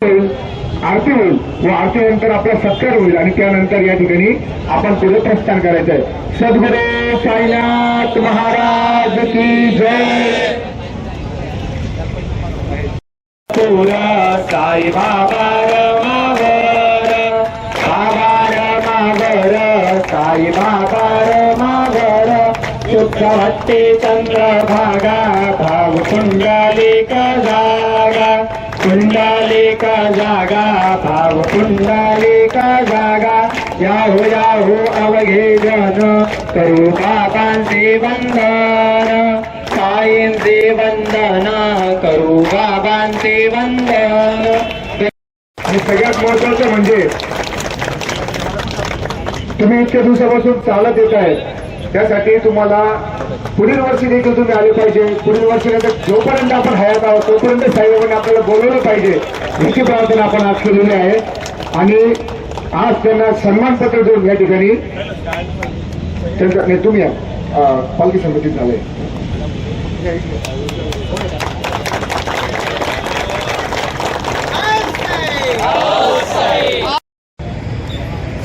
आरती होईल. व आरतीनंतर आपला सत्कार होईल. आणि त्यानंतर या ठिकाणी आपण पुढे प्रस्थान करायचं आहे सद्गुरू साईनाथ महाराज की जय. तुला साई बाबा रमावर बाबा रमावर साई बाबा रमावर शुद्ध भट्टी चंद्रभागा भाव कुंडली कदा का जागा भाव कुंडलिक जागा. याहू याहू अवघे जन करू बाबांचे वंदन. साईंचे वंदन करू बाबांचे वंदन. आणि सगळ्यात महत्वाचं म्हणजे तुम्ही इतक्या दिवसापासून चालत येत आहेत. त्यासाठी तुम्हाला पुढील वर्षी देखील तुम्ही आले पाहिजे. पुढील वर्षी नंतर जोपर्यंत आपण हयात आहोत तोपर्यंत साईबाबांनी आपल्याला बोलवलं पाहिजे. याची प्रार्थना आपण आज केलेली आहे. आणि आज त्यांना सन्मानपत्र देऊन या ठिकाणी त्यांचा नाही तुम्ही या पालखी संघटित झाले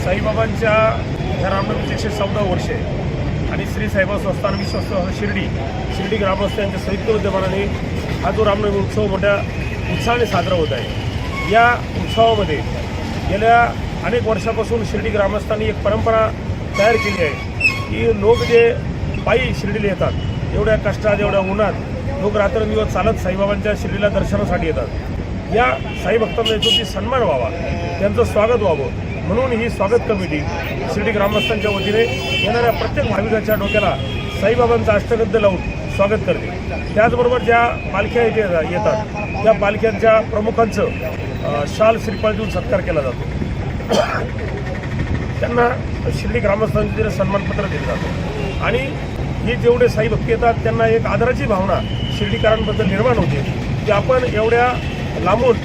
साईबाबांच्या घरामध्ये एकशे चौदा वर्षे आणि श्री साईबाबा संस्थान विश्वस्त शिर्डी शिर्डी ग्रामस्थ यांच्या संयुक्त विद्यमानाने हा जो रामनवमी उत्सव मोठ्या उत्साहाने साजरा होत आहे. या उत्सवामध्ये गेल्या अनेक वर्षापासून शिर्डी ग्रामस्थांनी एक परंपरा तयार केली आहे की लोक जे पायी शिर्डीला येतात एवढ्या कष्टात एवढ्या उन्हात लोक रात्रंदिवस चालत साईबाबांच्या शिर्डीला दर्शनासाठी येतात. या साई भक्तांना याच्यावरती सन्मान व्हावा त्यांचं स्वागत व्हावं म्हणून ही स्वागत कमिटी शिर्डी ग्रामस्थांच्या वतीने येणाऱ्या प्रत्येक भाविकाच्या डोक्याला साईबाबांचा अष्टगद्ध लावून स्वागत करते. त्याचबरोबर ज्या पालख्या इथे येतात त्या पालख्यांच्या प्रमुखांचं शाल श्रीपाल देऊन सत्कार केला जातो. त्यांना शिर्डी ग्रामस्थांचे सन्मानपत्र दिलं जातं. आणि हे जेवढे साई येतात त्यांना एक आदराची भावना शिर्डीकरांबद्दल निर्माण होते की आपण एवढ्या लांबून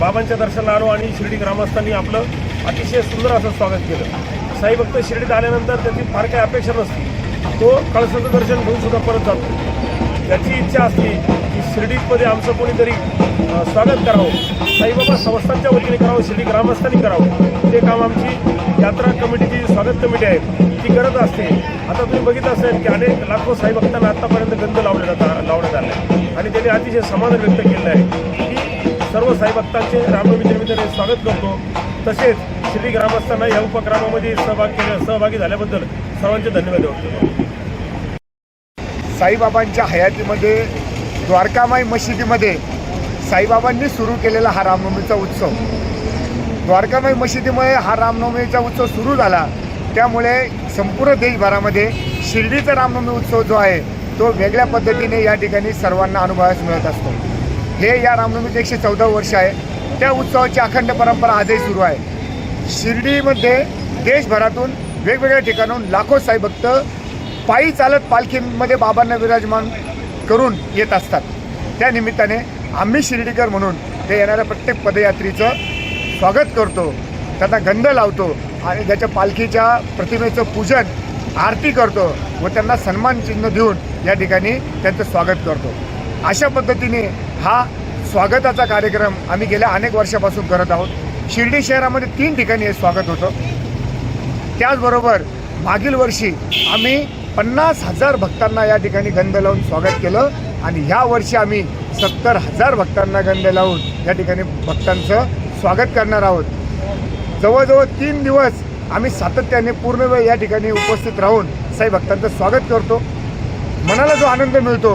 बाबांच्या दर्शनाला आलो आणि शिर्डी ग्रामस्थांनी आपलं अतिशय सुंदर असं स्वागत केलं. साई भक्त शिर्डीत आल्यानंतर त्याची फार काही अपेक्षा नसते. तो कळसाचं दर्शन घेऊन सुद्धा परत जातो. त्याची इच्छा असते शिर्डीमध्ये आमचं कोणीतरी स्वागत करावं. साईबाबा संस्थांच्या वतीने करावं शिर्डी ग्रामस्थांनी करावं. ते काम आमची यात्रा कमिटीची स्वागत कमिटी आहे. ती करत असते. आता तुम्ही बघितलं असेल की अनेक लाखो साई भक्तांना आतापर्यंत गंध लावण्यात लावण्यात आला आहे आणि त्यांनी अतिशय समाधान व्यक्त केलं आहे की सर्व साई भक्तांचे रामनवमीच्या निमित्ताने स्वागत करतो. तसेच शिर्डी ग्रामस्थांना या उपक्रमामध्ये सहभाग केल्या सहभागी झाल्याबद्दल सर्वांचे धन्यवाद व्यक्त करतो. साईबाबांच्या हयातीमध्ये द्वारकामाई मशिदीमध्ये साईबाबांनी सुरू केलेला हा रामनवमीचा उत्सव. द्वारकामाई मशिदीमुळे हा रामनवमीचा उत्सव सुरू झाला. त्यामुळे संपूर्ण देशभरामध्ये शिर्डीचा रामनवमी उत्सव जो आहे तो वेगळ्या पद्धतीने या ठिकाणी सर्वांना अनुभवास मिळत असतो. हे या रामनवमीचे एकशे चौदा वर्ष आहे. त्या उत्सवाची अखंड परंपरा आजही सुरू आहे. शिर्डीमध्ये देशभरातून वेगवेगळ्या ठिकाणून लाखो साईभक्त पायी चालत पालखीमध्ये बाबांना विराजमान करून येत असतात. त्या निमित्ताने आम्ही शिर्डीकर म्हणून ते येणाऱ्या प्रत्येक पदयात्रीचं स्वागत करतो. त्यांना गंध लावतो आणि त्याच्या पालखीच्या प्रतिमेचं पूजन आरती करतो व त्यांना सन्मान चिन्ह देऊन या ठिकाणी त्यांचं स्वागत करतो. अशा पद्धतीने हा स्वागताचा कार्यक्रम आम्ही गेल्या अनेक वर्षापासून करत आहोत. शिर्डी शहरामध्ये तीन ठिकाणी हे स्वागत होतं. त्याचबरोबर मागील वर्षी आम्ही पन्नास हजार भक्तांना या ठिकाणी गंध लावून स्वागत केलं. आणि ह्या वर्षी आम्ही सत्तर हजार भक्तांना गंध लावून या ठिकाणी भक्तांचं स्वागत करणार आहोत. जवळजवळ तीन दिवस आम्ही सातत्याने पूर्ण वेळ या ठिकाणी उपस्थित राहून साई भक्तांचं स्वागत करतो. मनाला जो आनंद मिळतो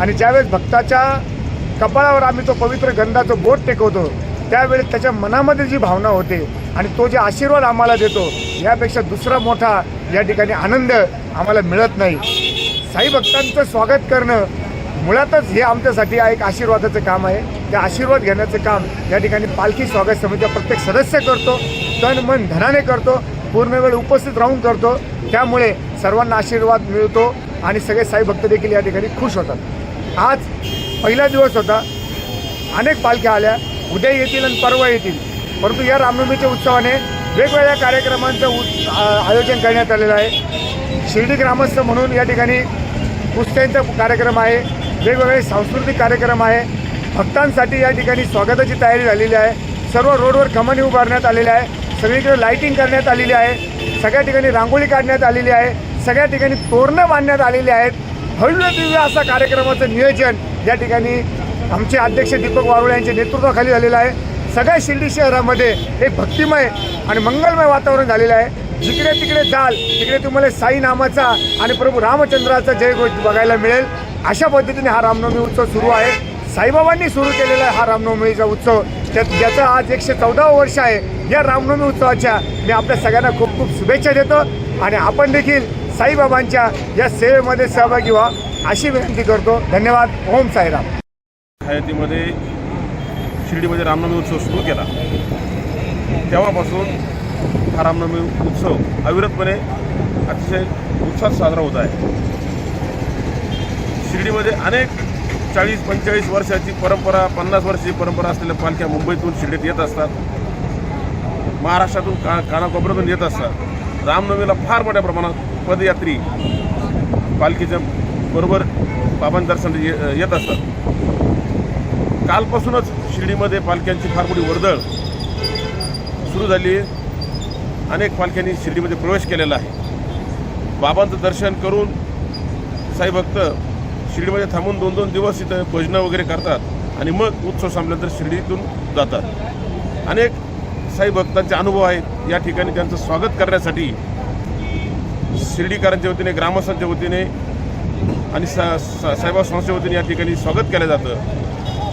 आणि ज्यावेळेस भक्ताच्या कपाळावर आम्ही तो पवित्र गंधाचं बोट टेकवतो त्यावेळेस त्याच्या मनामध्ये जी भावना होते आणि तो जे आशीर्वाद आम्हाला देतो यापेक्षा दुसरा मोठा या ठिकाणी आनंद आम्हाला मिळत नाही. साई भक्तांचं स्वागत करणं मुळातच हे आमच्यासाठी एक आशीर्वादाचं काम आहे. ते आशीर्वाद घेण्याचं काम या ठिकाणी पालखी स्वागत समितीचा प्रत्येक सदस्य करतो तन मन धनाने करतो पूर्ण वेळ उपस्थित राहून करतो. त्यामुळे सर्वांना आशीर्वाद मिळतो आणि सगळे साई भक्त देखील या ठिकाणी खुश होतात. आज पहिला दिवस होता. अनेक पालख्या आल्या. उद्या येतील आणि परवा येतील. परंतु या रामनवमीच्या उत्सवाने वेगवेगळ्या कार्यक्रमांचं आयोजन करण्यात आलेलं आहे. शिर्डी ग्रामस्थ म्हणून या ठिकाणी कुस्त्यांचा कार्यक्रम आहे. वेगवेगळे सांस्कृतिक कार्यक्रम आहे. भक्तांसाठी या ठिकाणी स्वागताची तयारी झालेली आहे. सर्व रोडवर कमानी उभारण्यात आलेल्या आहे. सगळीकडे लाईटिंग करण्यात आलेली आहे. सगळ्या ठिकाणी रांगोळी काढण्यात आलेली आहे. सगळ्या ठिकाणी तोरणं बांधण्यात आलेली आहेत. भव्य असा कार्यक्रमाचं नियोजन या ठिकाणी आमचे अध्यक्ष दीपक वारुळे यांच्या नेतृत्वाखाली झालेलं आहे. सगळ्या शिर्डी शहरामध्ये एक भक्तिमय आणि मंगलमय वातावरण झालेलं आहे. जिकडे तिकडे जाल तिकडे तुम्हाला साई नामाचा आणि प्रभू रामचंद्राचा जयघोष बघायला मिळेल. अशा पद्धतीने हा रामनवमी उत्सव सुरू आहे. साईबाबांनी सुरू केलेला आहे हा रामनवमीचा उत्सव त्यात ज्याचं आज एकशे चौदावं वर्ष आहे. या रामनवमी उत्सवाच्या मी आपल्या सगळ्यांना खूप खूप शुभेच्छा देतो आणि आपण देखील साईबाबांच्या या सेवेमध्ये सहभागी व्हा अशी विनंती करतो. धन्यवाद. ओम साईराम. हयातीमध्ये शिर्डीमध्ये रामनवमी उत्सव सुरू केला. तेव्हापासून रामनवमी उत्सव अविरतपणे अतिशय उत्साहात साजरा होत आहे. शिर्डीमध्ये अनेक चाळीस पंचेचाळीस वर्षाची परंपरा पन्नास वर्षाची परंपरा असलेल्या पालख्या मुंबईतून शिर्डीत येत असतात. महाराष्ट्रातून का कानाकोपऱ्यातून येत असतात. रामनवमीला फार मोठ्या प्रमाणात पदयात्री पालखीच्या बरोबर बाबांचं दर्शन ये- येत असतात. कालपासूनच शिर्डीमध्ये पालख्यांची फार मोठी वर्दळ सुरू झाली आहे. अनेक पालख्यांनी शिर्डीमध्ये प्रवेश केलेला आहे. बाबांचं दर्शन करून साई भक्त शिर्डीमध्ये थांबून दोन दोन दिवस इथं भजनं वगैरे करतात आणि मग उत्सव संपल्यानंतर शिर्डीतून जातात. अनेक साई भक्तांचे अनुभव आहेत. या ठिकाणी त्यांचं स्वागत करण्यासाठी शिर्डीकरांच्या वतीने ग्रामस्थांच्या वतीने आणि सा सा साईबा संस्थेच्या वतीने या ठिकाणी स्वागत केलं जातं.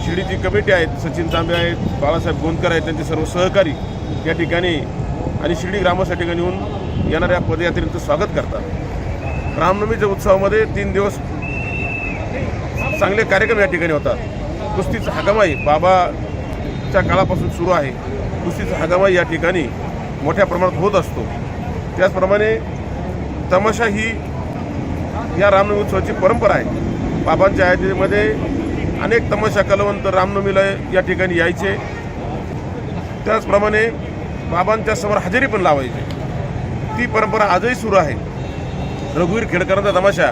शिर्डीची कमिटी आहेत सचिन तांबे आहेत बाळासाहेब गोंदकर आहेत त्यांचे सर्व सहकारी या ठिकाणी आणि शिर्डी ग्रामस्थ या ठिकाणी येऊन येणाऱ्या पदयात्रेचं स्वागत करतात. रामनवमीच्या उत्सवामध्ये तीन दिवस चांगले कार्यक्रम या ठिकाणी होतात. कुस्तीचा हगामाई बाबाच्या काळापासून सुरू आहे. कुस्तीचा हगामाई या ठिकाणी मोठ्या प्रमाणात होत असतो. त्याचप्रमाणे तमाशा ही या रामनवमी उत्सवाची परंपरा आहे. बाबांच्या आयातीमध्ये अनेक तमाशा कलावंत रामनवमीला या ठिकाणी यायचे. त्याचप्रमाणे बाबांच्या समोर हजेरी पण लावायची. ती परंपरा आजही सुरू आहे. रघुवीर खेडकरांचा तमाशा.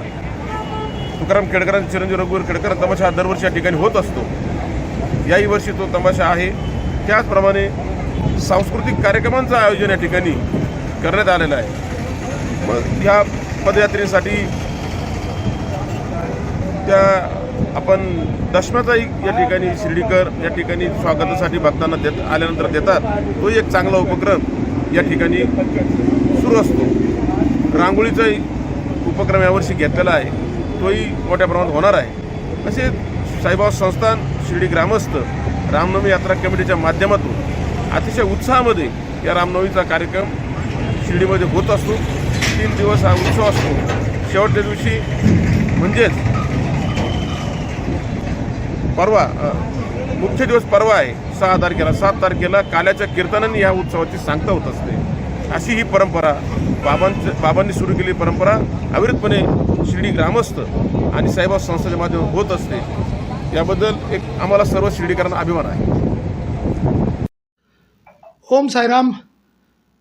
तुकाराम खेडकरांचे चिरंजीव रघुवीर खेडकर तमाशा हा दरवर्षी या ठिकाणी होत असतो. याही वर्षी तो तमाशा आहे. त्याचप्रमाणे सांस्कृतिक कार्यक्रमांचं आयोजन या ठिकाणी करण्यात आलेलं आहे. मग ह्या पदयात्रेसाठी त्या आपण दशम्याचाही या ठिकाणी शिर्डीकर या ठिकाणी स्वागतासाठी भक्तांना देत आल्यानंतर देतात. तो एक चांगला उपक्रम या ठिकाणी सुरू असतो. रांगोळीचाही उपक्रम यावर्षी घेतलेला आहे. तोही मोठ्या प्रमाणात होणार आहे. असे साईबाबा संस्थान शिर्डी ग्रामस्थ रामनवमी यात्रा कमिटीच्या माध्यमातून अतिशय उत्साहामध्ये या रामनवमीचा कार्यक्रम शिर्डीमध्ये होत असतो. तीन दिवस हा उत्सव असतो. शेवटच्या दिवशी म्हणजेच परवा मुख्य दिवस परवा आहे सहा तारखेला. सात तारखेला काल्याच्या कीर्तनांनी या उत्सवाची सांगता होत असते. अशी ही परंपरा बाबांचं बाबांनी सुरू केलेली परंपरा अविरतपणे शिर्डी ग्रामस्थ आणि साईबाबा संस्थेच्या माध्यमातून होत असते. याबद्दल एक आम्हाला सर्व शिर्डीकरांना अभिमान आहे. ओम साईराम.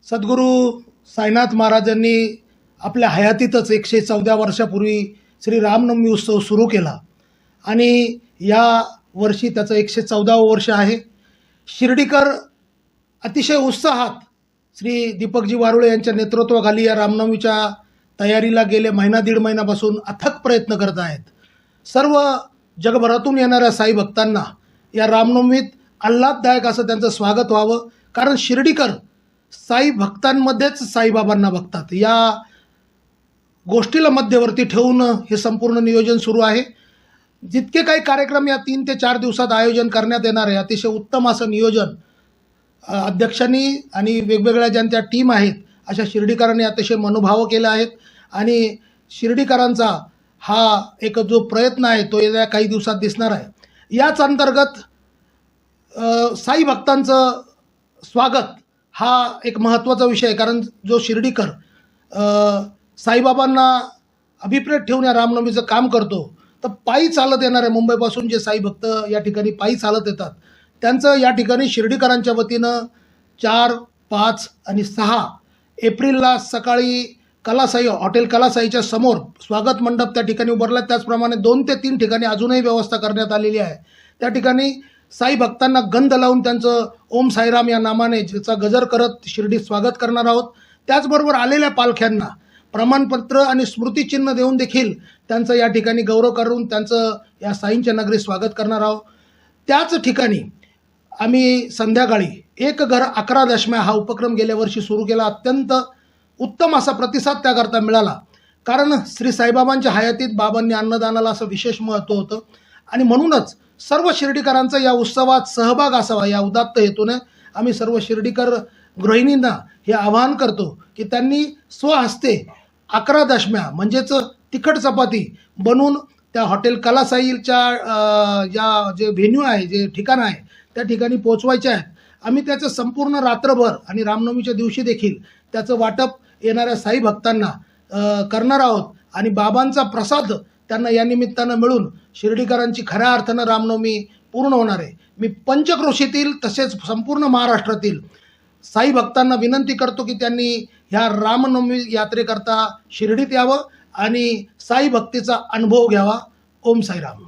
सद्गुरू साईनाथ महाराजांनी आपल्या हयातीतच एकशे चौदा वर्षापूर्वी श्री रामनवमी उत्सव सुरू केला. आणि या वर्षी त्याचं एकशे चौदावं वर्ष आहे. शिर्डीकर अतिशय उत्साहात श्री दीपकजी वारुळे यांच्या नेतृत्वाखाली या रामनवमीच्या तयारीला गेले महिना दीड महिन्यापासून अथक प्रयत्न करत आहेत. सर्व जगभरातून येणाऱ्या साई भक्तांना या रामनवमीत आल्हाददायक असं त्यांचं स्वागत व्हावं. कारण शिर्डीकर साई भक्तांमध्येच साईबाबांना बघतात. या गोष्टीला मध्यवर्ती ठेवून हे संपूर्ण नियोजन सुरू आहे. जितके काही कार्यक्रम या तीन ते चार दिवसात आयोजन करण्यात येणार आहे अतिशय उत्तम असं नियोजन अध्यक्षांनी आणि वेगवेगळ्या ज्यांच्या टीम आहेत अशा शिर्डीकरांनी अतिशय मनोभाव केले आहेत. आणि शिर्डीकरांचा हा एक जो प्रयत्न आहे तो येत्या काही दिवसात दिसणार आहे. याच अंतर्गत साई भक्तांचं स्वागत हा एक महत्त्वाचा विषय आहे कारण जो शिर्डीकर साईबाबांना अभिप्रेत ठेवून या रामनवमीचं काम करतो तर पायी चालत येणारे मुंबईपासून जे साई भक्त या ठिकाणी पायी चालत येतात त्यांचं या ठिकाणी शिर्डीकरांच्या वतीनं चार पाच आणि सहा एप्रिलला सकाळी कलासाई हॉटेल कलासाईच्या समोर स्वागत मंडप त्या ठिकाणी उभारला. त्याचप्रमाणे दोन ते तीन ठिकाणी अजूनही व्यवस्था करण्यात आलेली आहे. त्या ठिकाणी साई भक्तांना गंध लावून त्यांचं ओम साईराम या नामाने ज्याचा गजर करत शिर्डीत स्वागत करणार आहोत. त्याचबरोबर आलेल्या पालख्यांना प्रमाणपत्र आणि स्मृतिचिन्ह देऊन देखील त्यांचं या ठिकाणी गौरव करून त्यांचं या साईंच्या नगरी स्वागत करणार आहोत. त्याच ठिकाणी आम्ही संध्याकाळी एक घर अकरा दशम्या हा उपक्रम गेल्या वर्षी सुरू केला. अत्यंत उत्तम असा प्रतिसाद त्याकरता मिळाला. कारण श्री साईबाबांच्या हयातीत बाबांनी अन्नदानाला असं विशेष महत्त्व होतं. आणि म्हणूनच सर्व शिर्डीकरांचा या उत्सवात सहभाग असावा या उदात्त हेतूने आम्ही सर्व शिर्डीकर गृहिणींना हे आवाहन करतो की त्यांनी स्वहस्ते अकरा दशम्या म्हणजेच तिखट चपाती बनवून त्या हॉटेल कलासाईलच्या या जे व्हेन्यू आहे जे ठिकाण आहे त्या ठिकाणी पोचवायचे आहेत. आम्ही त्याचं संपूर्ण रात्रभर आणि रामनवमीच्या दिवशी देखील त्याचं वाटप येणाऱ्या साई भक्तांना करणार आहोत आणि बाबांचा प्रसाद त्यांना या निमित्तानं मिळून शिर्डीकरांची खऱ्या अर्थानं रामनवमी पूर्ण होणार आहे. मी पंचक्रोशीतील तसेच संपूर्ण महाराष्ट्रातील साई भक्तांना विनंती करतो की त्यांनी ह्या रामनवमी यात्रेकरता शिर्डीत यावं आणि साई भक्तीचा अनुभव घ्यावा. ओम साईराम.